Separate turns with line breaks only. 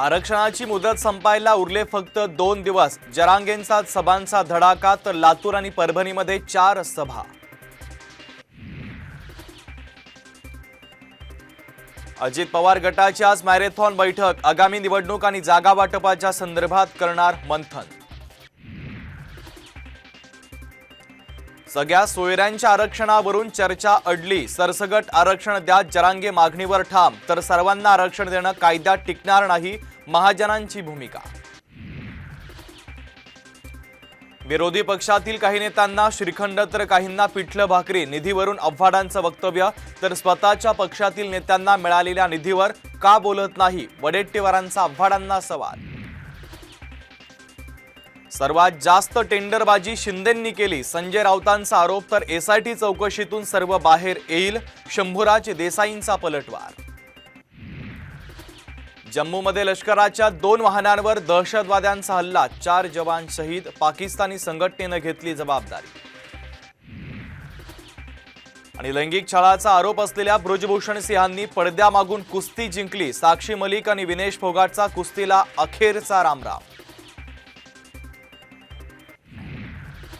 आरक्षणाची मुदत संपायला उरले फक्त दोन दिवस. जरांगेंचा सभांचा धडाका तर लातूर आणि परभणीमध्ये चार सभा. अजित पवार गटाची आज मॅरेथॉन बैठक. आगामी निवडणूक आणि जागा वाटपाच्या संदर्भात करणार मंथन. सगळ्या सोयऱ्यांच्या आरक्षणावरून चर्चा अडली. सरसगट आरक्षण द्या जरांगे मागणीवर ठाम. तर सर्वांना आरक्षण देणं कायद्यात टिकणार नाही महाजनांची भूमिका. विरोधी पक्षातील काही नेत्यांना श्रीखंड तर काहींना पिठलं भाकरी निधीवरून आव्हाडांचं वक्तव्य तर स्वतःच्या पक्षातील नेत्यांना मिळालेल्या निधीवर का बोलत नाही? वडेट्टीवारांचा आव्हाडांना सवाल. सर्वात जास्त टेंडरबाजी शिंदेंनी केली. संजय राऊतांचा आरोप तर एसआयटी चौकशीतून सर्व बाहेर येईल शंभूराज देसाईंचा पलटवार. जम्मूमध्ये लष्कराच्या दोन वाहनांवर दहशतवाद्यांचा हल्ला. चार जवान शहीद पाकिस्तानी संघटनेनं घेतली जबाबदारी. आणि लैंगिक छळाचा आरोप असलेल्या ब्रुजभूषण सिंहांनी पडद्यामागून कुस्ती जिंकली. साक्षी मलिक आणि विनेश फोगाटचा कुस्तीला अखेरचा रामराम.